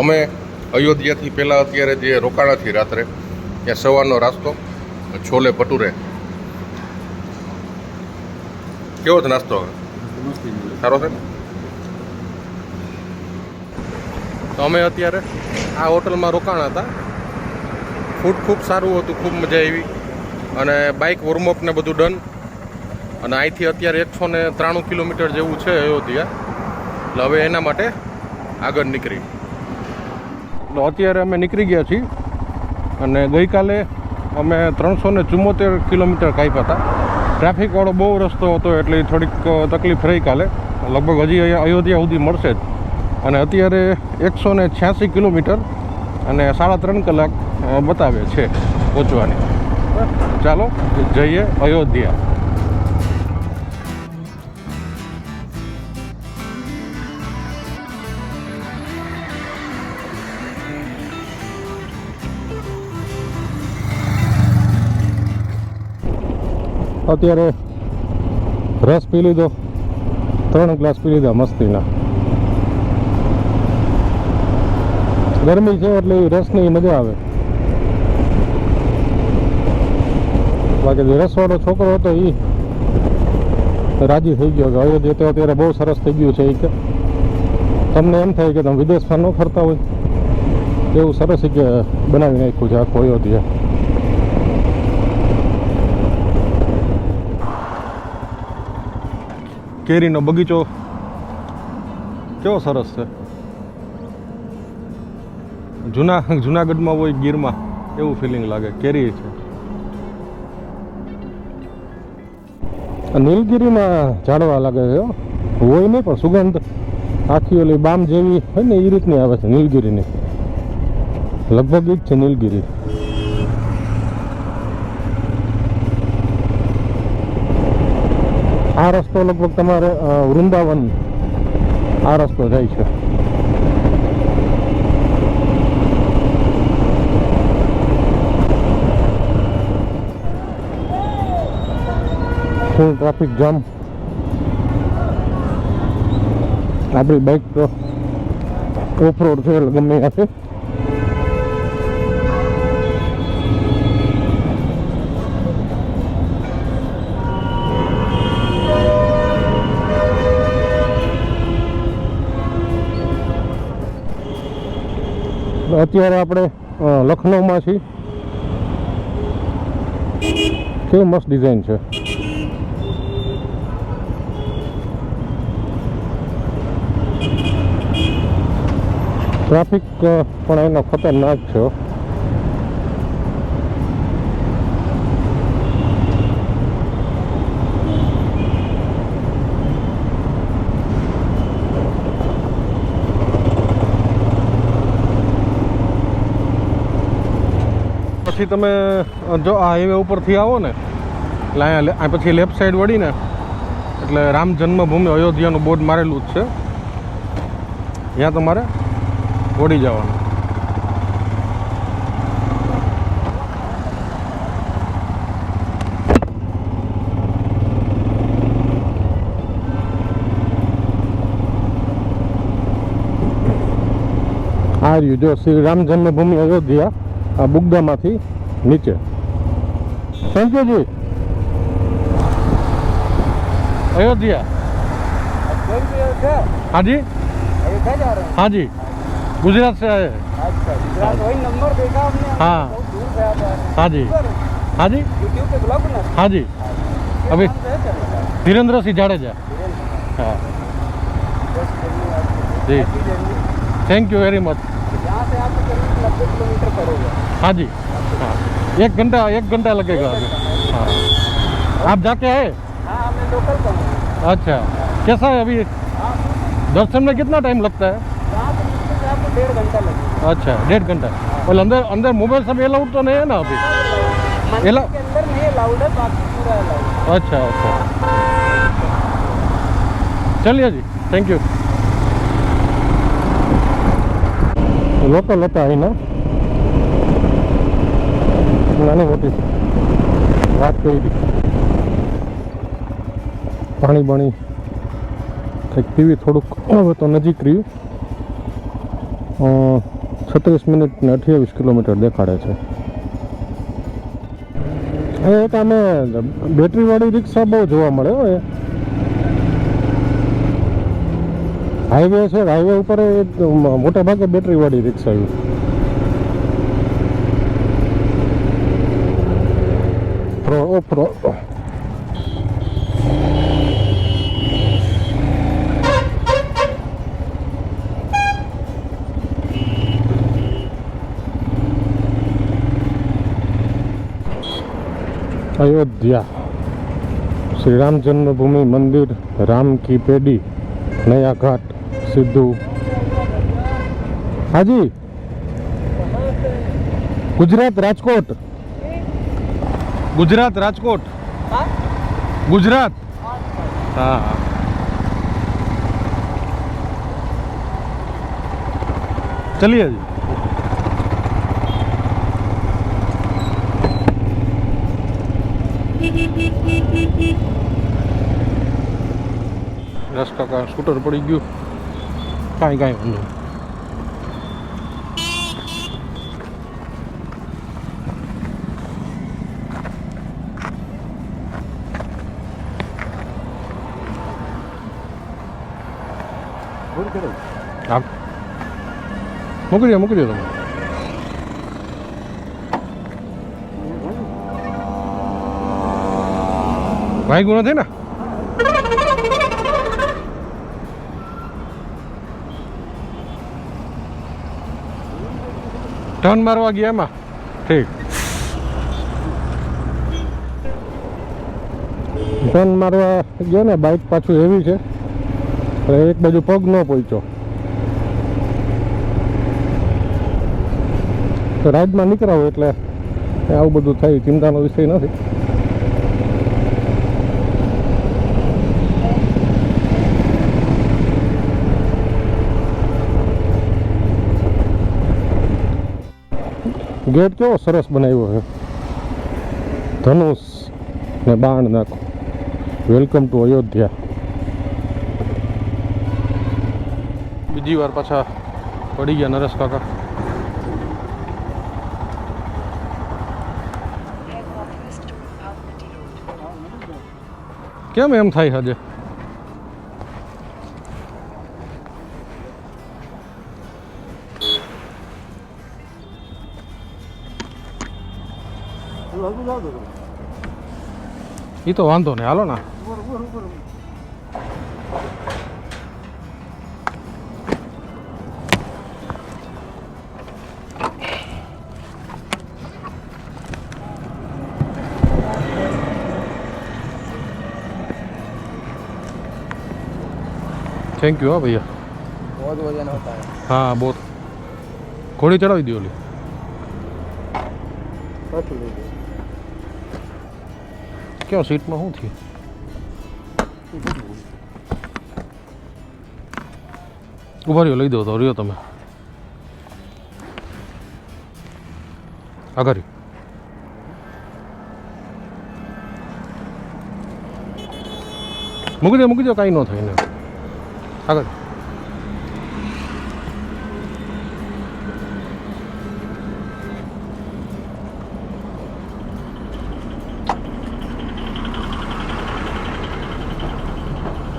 અમે અયોધ્યાથી પહેલાં અત્યારે જે રોકાણાથી રાત્રે ત્યાં સવારનો નાસ્તો છોલે ભટુરે. કેવો છે નાસ્તો સારો છે? તો અમે અત્યારે આ હોટલમાં રોકાણા હતા. ફૂડ ખૂબ સારું હતું ખૂબ મજા આવી. અને બાઇક વોર્મઅપ ને બધું ડન અને અહીંથી અત્યારે એકસો ને ત્રાણું કિલોમીટર જેવું છે અયોધ્યા. એટલે હવે એના માટે આગળ નીકળી. તો અત્યારે અમે નીકળી ગયા છીએ અને ગઈકાલે અમે ત્રણસો ને ચુમ્મોતેર કિલોમીટર કાપ્યા હતા. ટ્રાફિકવાળો બહુ રસ્તો હતો એટલે થોડીક તકલીફ રહી કાલે. લગભગ હજી અહીંયા અયોધ્યા સુધી મળશે જ. અને અત્યારે એકસો ને છ્યાસી કિલોમીટર અને સાડા ત્રણ કલાક બતાવે છે પહોંચવાની. ચાલો, જઈએ અયોધ્યા. અત્યારે રસ પી લીધો. ત્રણ ગ્લાસ પી લીધા મસ્તીના. ગરમી છે એટલે એ રસની મજા આવે. બાકી જે રસવાળો છોકરો હતો એ રાજી થઈ ગયો કે અયોધ્યા તો અત્યારે બહુ સરસ થઈ ગયું છે એ તમને એમ થાય કે તમે વિદેશમાં ન ફરતા હોય. એવું સરસ કે બનાવી નાખ્યું છે આખું અયોધ્યા. કેરીનો બગીચો. કેવો સરસ છે. જૂના જુનાગઢમાં હોય ગીરમાં, એવું ફિલિંગ લાગે. કેરી છે. નીલગીરીમાં ઝાડવા લાગે છે. હોય નહીં, પણ સુગંધ. આખી ઓલી બામ જેવી હોય ને એ રીતની આવે છે, નીલગીરીની. લગભગ એ છે નીલગિરી. આ રસ્તો લગભગ તમારે વૃંદાવન આ રસ્તો જાય છે. ફૂલ ટ્રાફિક જામ આપણી બાઇક તો ઓફ રોડ છે ગમે ત્યાં અત્યારે આપણે લખનૌમાં છીએ. કેવી મસ્ત ડિઝાઇન છે. ટ્રાફિક પણ એનો ખતરનાક છે પછી તમે જો આ હાઈવે ઉપરથી આવો ને, એટલે અહીંયા પછી લેફ્ટ સાઈડ વળીને, એટલે રામ જન્મભૂમિ અયોધ્યાનું બોર્ડ મારેલું જ છે. ત્યાં તમારે વળી જવાનું. આ રહ્યું, જો શ્રી રામ જન્મભૂમિ અયોધ્યા. આ બુગદામાંથી નીચે થેન્ક યુ જી अयोध्या हाँ जी अयोध्या जा रहे हैं हाँ जी गुजरात से आए हैं अच्छा गुजरात वही नंबर देखा हमने हाँ। बहुत दूर से आता है हाँ जी हाँ जी यूट्यूब पे ब्लॉग बना हाँ जी अभी चलेगा धीरेन्द्र सिंह जाडेजा हाँ जी thank you very much kilometre पड़ेगा हाँ जी। हाँ। एक घंटा एक घंटा लगेगा अभी। हाँ। आप जाके आए? हाँ, लोकल अच्छा। कैसा है अभी? हाँ। दर्शन में कितना टाइम लगता है? तो डेढ़ घंटा लगेगा। अच्छा डेढ़ घंटा। और अंदर अंदर मोबाइल सब अलाउड तो नहीं है ना अभी? के अंदर नहीं अलाउड है बाकी पूरा अच्छा अच्छा। चलिए जी थैंक यू लोकल होता है ना? નાની મોટી વાત કરી હતી પાણી બાણી કંઈક પીવી, થોડુંક હવે તો નજીક રહ્યું. છત્રીસ મિનિટ ને અઠ્યાવીસ કિલોમીટર દેખાડે છે. એક આમે બેટરીવાળી રિક્ષા બહુ જોવા મળે, હો હાઈવે છે, હાઈવે ઉપર મોટા ભાગે બેટરીવાળી રિક્ષા આવી pro, o pro. Ayodhya Shri Ram जन्मभूमि मंदिर राम की पेड़ी नया घाट सिद्धू हाजी गुजरात राजकोट ગુજરાત રાજકોટ. ગુજરાત. હા. ચલીએ જી રસ્તા કાંઈ સ્કૂટર પડી ગયું. કાંઈ કાંઈ વાંધો નહીં. આપ મોકલી દો મૂકી દો તમે વાગ્યું નથી ને ટર્ન મારવા ગયા એમાં ઠીક ટર્ન મારવા ગયો ને બાઇક પાછું હેવી છે એટલે એક બાજુ પગ ન પહોંચ્યો તો રાઈડમાં નીકળાવો એટલે આવું બધું થાય, ચિંતાનો વિષય નથી. ગેટ કેવો સરસ બનાવ્યો છે? ધનુષ ને બાણ નાખો. વેલકમ ટુ અયોધ્યા બીજી વાર પાછા પડી ગયા નરેશ કાકા. કેમ એમ થાય આજે? એ તો વાંધો નહીં. હાલો ના. થેન્ક યુ હા ભૈયા बहुत वजन होता है હા બહુ ઘોડી ચડાવી દો ઓલી ક્યાં સીટમાં શું થયું ઉભા રહ્યો લઈ દો તો રહ્યો તમે આગળ રહ્યો. મૂકી દો મૂકી દો કાંઈ ન થાય ને આગળ.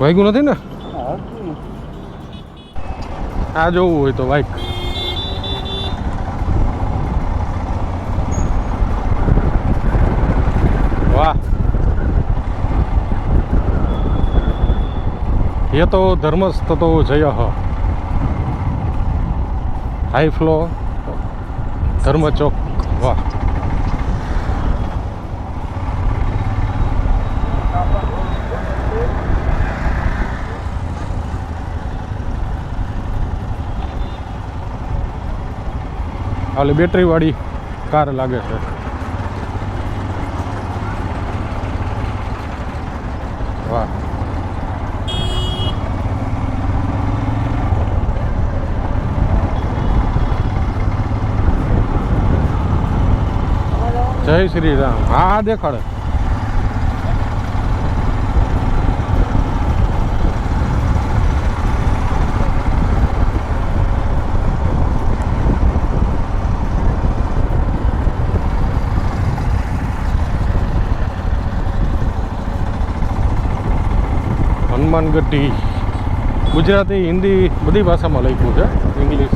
વાગ્યું નથી ને? આ જોવું હોય તો બાઈક વાહ યતો ધર્મસ્તતો જય હાઈ ફ્લો ધર્મચોક વાહ એટલે બેટરીવાળી કાર લાગે છે જય શ્રી રામ. હા હા, દેખાડે. હનુમાન ગઢી. ગુજરાતી, હિન્દી બધી ભાષામાં લખ્યું છે ઇંગ્લિશ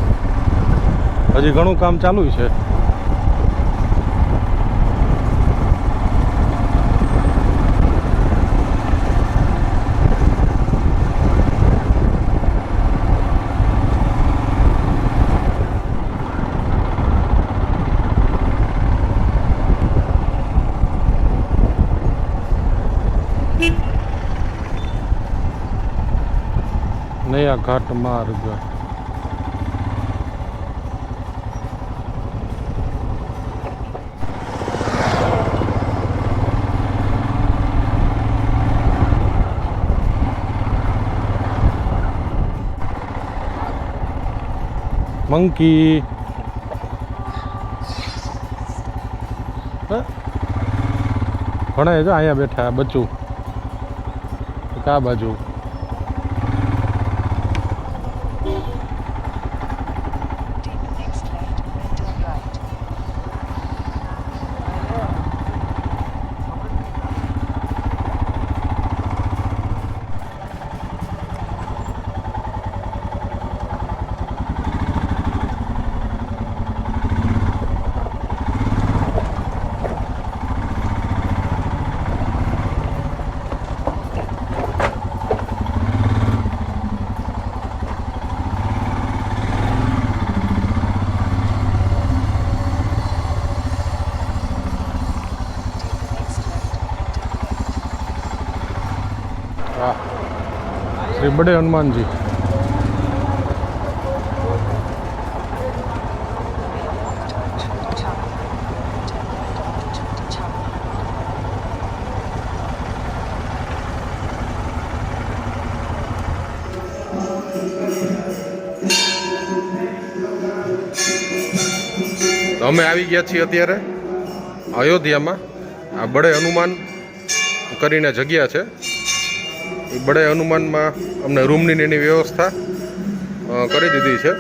હજી ઘણું કામ ચાલુ છે. ઘાટ માર્ગ. મંકી. ઘણા છે અહીંયા બેઠા બચ્ચું. કા બાજુ. શ્રી બડે હનુમાનજી. અમે આવી ગયા છીએ અત્યારે અયોધ્યામાં. આ બડે હનુમાન કરીને જગ્યા છે. એ બડે હનુમાનમાં અમને રૂમની એની વ્યવસ્થા કરી દીધી છે.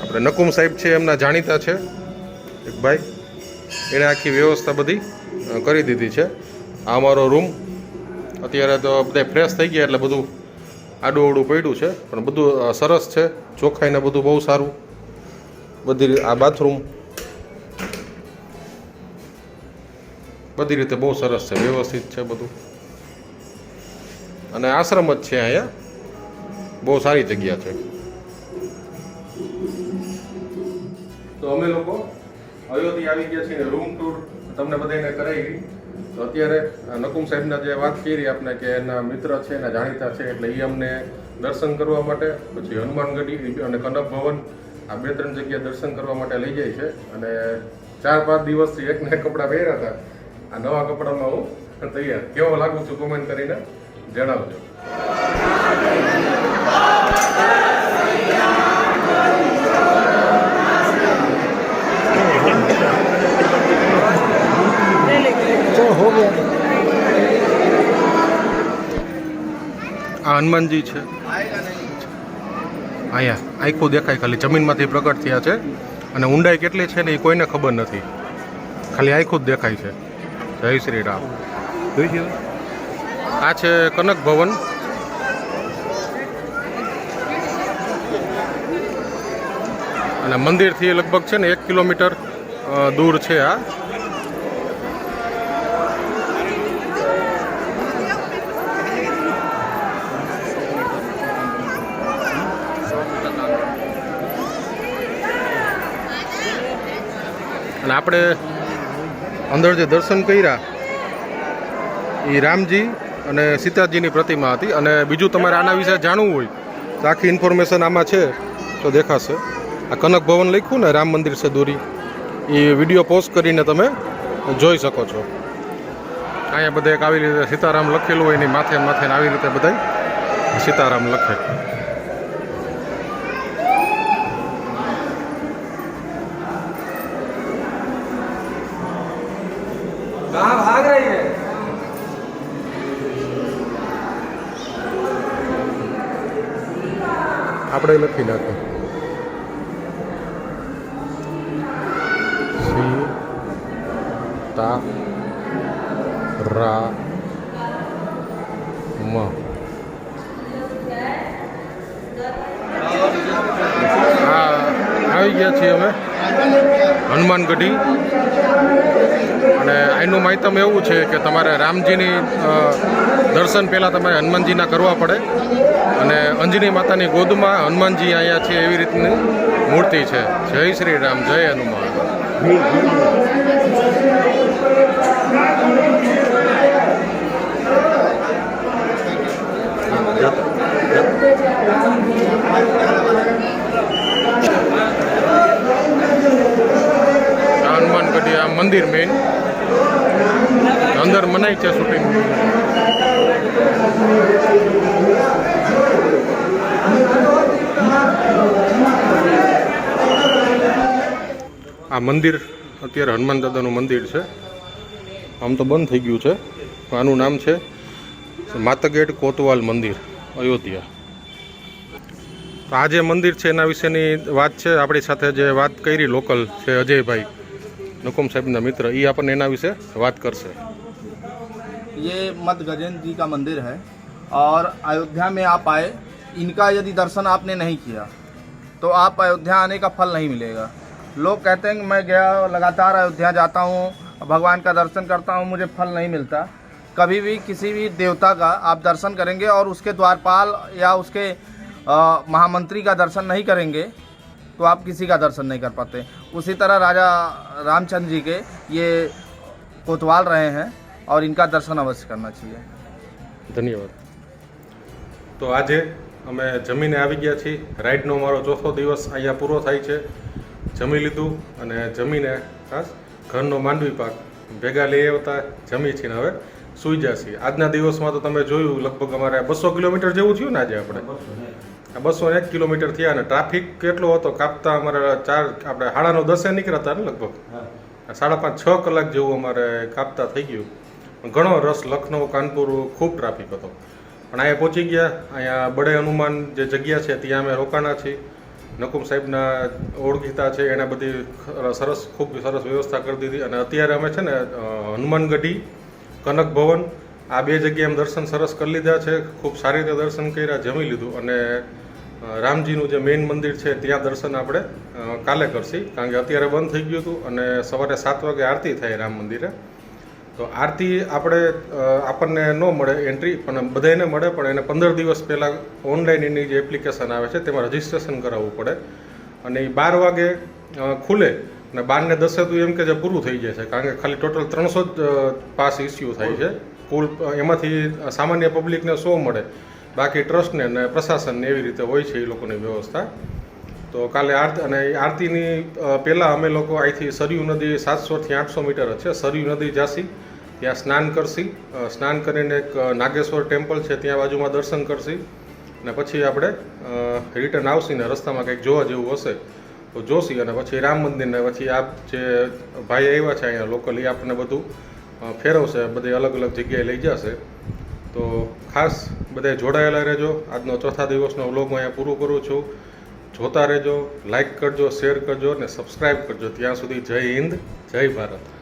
આપણે નકુમ સાહેબ છે, એમના જાણીતા છે, એક ભાઈ. એણે આખી વ્યવસ્થા બધી કરી દીધી છે. આ અમારો રૂમ, અત્યારે તો બધા ફ્રેશ થઈ ગયા એટલે બધું આડું અવડું પડ્યું છે, પણ બધું સરસ છે. ચોખ્ખાઈને બધું બહુ સારું. બધી આ બાથરૂમ. બધી રીતે બહુ સરસ છે, વ્યવસ્થિત છે બધું. અને આશ્રમ જ છે અહીંયા. બહુ સારી જગ્યા છે. તો અમે લોકો અયોધ્યા આવી ગયા છીએ રૂમ ટૂર તમને બધાને કરાવી. તો અત્યારે નકુમ સાહેબના જે વાત કરી આપણે કે એના મિત્ર છે, એના જાણીતા છે, એટલે એ અમને દર્શન કરવા માટે, પછી હનુમાનગઢી અને કનક ભવન, આ બે ત્રણ જગ્યા દર્શન કરવા માટે લઈ જાય છે. અને ચાર પાંચ દિવસથી એકને કપડાં પહેર્યા હતા. આ નવા કપડામાં હું તૈયાર. કેવો લાગુ છું કોમેન્ટ કરીને? જણાવજો. આ હનુમાનજી છે. અહીંયા આખું દેખાય ખાલી. જમીનમાંથી પ્રગટ થયા છે. અને ઊંડાઈ કેટલી છે ને એ કોઈને ખબર નથી. ખાલી આખું જ દેખાય છે. જય શ્રી રામ. જોઈ આ છે કનક ભવન. અને મંદિરથી લગભગ છે ને એક કિલોમીટર દૂર છે આ. અને આપણે અંદર જે દર્શન કર્યા એ રામજી અને સીતાજીની પ્રતિમા હતી. અને બીજું તમારે આના વિશે જાણવું હોય, તો આખી ઇન્ફોર્મેશન આમાં છે, તો દેખાશે. આ કનક ભવન લખ્યું ને, રામ મંદિર છે દોરી. એ વીડિયો પોસ્ટ કરીને તમે જોઈ શકો છો. અહીંયા બધા એક આવી રીતે સીતારામ લખેલું હોય, એની માથે માથે આવી રીતે બધા સીતારામ લખે. આપણે લખી નાખો સી તા રા આવી ગયા છીએ અમે. હનુમાનગઢી અને અહીંનું માહિતમ એવું છે કે તમારે રામજીની દર્શન પહેલાં તમારે હનુમાનજીના કરવા પડે. અને અંજની માતાની ગોદમાં હનુમાનજી અહીંયા છે એવી રીતની મૂર્તિ છે. જય શ્રી રામ, જય હનુમાન આ હનુમાનગઢી આ મંદિર મેઇન અંદર મનાય છે શૂટિંગ આ મંદિર, અત્યારે હનુમાન દાદાનું મંદિર છે. આમ તો બંધ થઈ ગયું છે. આનું નામ છે માતગેટ કોતવાલ મંદિર, અયોધ્યા. તો આ જે મંદિર છે એના વિશેની વાત છે. આપણી સાથે જે વાત કરી, લોકલ, છે અજયભાઈ. नुकुम साहब मित्र, ये अपन एना विषय बात कर से ये मध गजेंद्र जी का मंदिर है, और अयोध्या में आप आए, इनका यदि दर्शन आपने नहीं किया तो आप अयोध्या आने का फल नहीं मिलेगा। लोग कहते हैं मैं गया, लगातार अयोध्या जाता हूँ, भगवान का दर्शन करता हूँ, मुझे फल नहीं मिलता। कभी भी किसी भी देवता का आप दर्शन करेंगे और उसके द्वारपाल या उसके महामंत्री का दर्शन नहीं करेंगे तो आप किसी का दर्शन नहीं कर पाते उसी तरह राजा रामचंद्र जी के ये कोतवाल रहे हैं और इनका दर्शन अवश्य करना चाहिए ધન્યવાદ તો આજે અમે જમીને આવી ગયા છીએ રાઈડનો મારો ચોથો દિવસ અહીંયા પૂરો થાય છે જમી લીધું અને જમીને ખાસ ઘરનો માંડવી પાક ભેગા લઈ આવતા જમી છીએ ને હવે સૂઈ જશે આજના દિવસમાં તો તમે જોયું લગભગ અમારે બસો કિલોમીટર જેવું થયું ને આજે આપણે આ બસો એક કિલોમીટર થયા અને ટ્રાફિક કેટલો હતો? કાપતા અમારે ચાર આપણે સાડા નવ દસે નીકળ્યા હતા ને લગભગ? સાડા પાંચ છ કલાક જેવું અમારે કાપતા થઈ ગયું. ઘણો રસ લખનઉ કાનપુર ખૂબ ટ્રાફિક હતો. પણ અહીંયા પહોંચી ગયા. અહીંયા બડે હનુમાન જે જગ્યા છે ત્યાં અમે રોકાણા છીએ. નકુમ સાહેબના ઓળખીતા છે એણે બધી સરસ ખૂબ સરસ વ્યવસ્થા કરી દીધી. અને અત્યારે અમે છે ને હનુમાનગઢી કનક ભવન આ બે જગ્યાએ દર્શન સરસ કરી લીધા છે. ખૂબ સારી રીતે દર્શન કર્યા જમી લીધું. અને રામજીનું જે મેઇન મંદિર છે, ત્યાં દર્શન આપણે કાલે કરશી. કારણ કે અત્યારે બંધ થઈ ગયું હતું અને સવારે સાત વાગે આરતી થાય રામ મંદિરે. તો આરતી આપણે આપણને ન મળે એન્ટ્રી, પણ બધાને મળે, પણ એને પંદર દિવસ પહેલાં ઓનલાઈન એની જે એપ્લિકેશન આવે છે, તેમાં રજીસ્ટ્રેશન કરાવવું પડે. અને એ બાર વાગે ખુલે અને બારને દસે તો એમ કે જે પૂરું થઈ જાય છે. કારણ કે ખાલી ટોટલ ત્રણસો જ પાસ ઇસ્યુ થાય છે. કુલ એમાંથી સામાન્ય પબ્લિકને સો મળે. બાકી ટ્રસ્ટને અને પ્રશાસનને એવી રીતે હોય છે એ લોકોની વ્યવસ્થા. તો કાલે આરતી અને આરતીની પહેલાં અમે લોકો અહીંથી સરયુ નદી સાતસોથી આઠસો મીટર છે. સરયુ નદી જાસી, ત્યાં સ્નાન કરશી. સ્નાન કરીને એક નાગેશ્વર ટેમ્પલ છે, ત્યાં બાજુમાં દર્શન કરશી. અને પછી આપણે રિટર્ન આવશી ને રસ્તામાં કંઈક જોવા જેવું હશે તો જોશી અને પછી રામ મંદિરને પછી આપ જે ભાઈ આવ્યા છે અહીંયા લોકલ એ આપણને બધું ફેરવશે, બધી અલગ અલગ જગ્યાએ લઈ જશે. તો ખાસ બધા જોડાયેલા રહેજો. આજનો ચોથા દિવસનો વ્લોગ હું અહીંયા પૂરું કરું છું. જોતા રહેજો લાઇક કરજો શેર કરજો અને સબસ્ક્રાઈબ કરજો. ત્યાં સુધી જય હિન્દ, જય ભારત.